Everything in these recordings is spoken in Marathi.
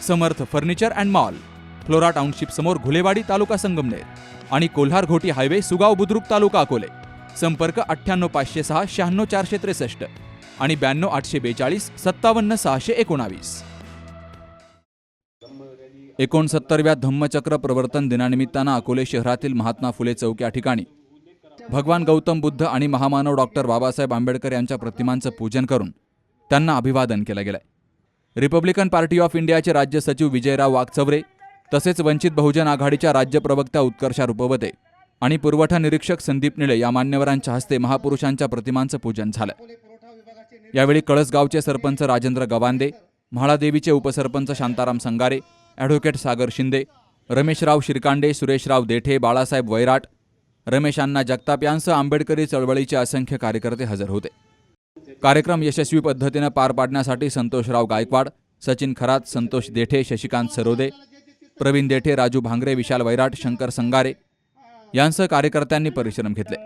Samarth furniture and mall Flora township समोर घुलेवाडी तालुका संगमनेर आणि कोल्हार घोटी हायवे सुगाव बुद्रुक तालुका अकोले. संपर्क अठ्ठ्याण्णव पाचशे सहा शहाण्णव चारशे त्रेसष्ट आणि ब्याण्णव आठशे बेचाळीस सत्तावन्न सहाशे एकोणावीस. एकोणसत्तरव्या धम्मचक्र प्रवर्तन दिनानिमित्तानं अकोले शहरातील महात्मा फुले चौक या ठिकाणी भगवान गौतम बुद्ध आणि महामानव डॉक्टर बाबासाहेब आंबेडकर यांच्या प्रतिमांचं पूजन करून त्यांना अभिवादन केलं गेलंय. रिपब्लिकन पार्टी ऑफ इंडियाचे राज्य सचिव विजयराव वाघचवरे तसेच वंचित बहुजन आघाडीच्या राज्य प्रवक्त्या उत्कर्षा रुपवते आणि पुरवठा निरीक्षक संदीप निळे या मान्यवरांच्या हस्ते महापुरुषांच्या प्रतिमांचं पूजन झालं. यावेळी कळसगावचे सरपंच राजेंद्र गवांदे म्हाळादेवीचे उपसरपंच शांताराम संगारे ॲडव्होकेट सागर शिंदे रमेशराव शिरकांडे सुरेशराव देठे बाळासाहेब वैराट रमेशांना जगताप यांसह आंबेडकरी चळवळीचे असंख्य कार्यकर्ते हजर होते. कार्यक्रम यशस्वी पद्धतीनं पार पाडण्यासाठी संतोषराव गायकवाड सचिन खरात संतोष देठे शशिकांत सरोदे प्रवीण देठे राजू भांगरे विशाल वैराट शंकर संगारे यांसह कार्यकर्त्यांनी परिश्रम घेतले.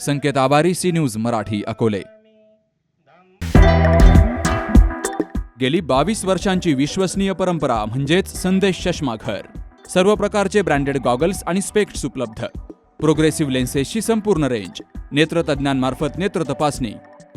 संकेत आभारी सी न्यूज मराठी अकोले. गेली बावीस वर्षांची विश्वसनीय परंपरा म्हणजेच संदेश चष्मा घर. सर्व प्रकारचे ब्रँडेड गॉगल्स आणि स्पेक्ट्स उपलब्ध. प्रोग्रेसिव्ह लेन्सेसची संपूर्ण रेंज. नेत्रतज्ञांमार्फत नेत्र तपासणी.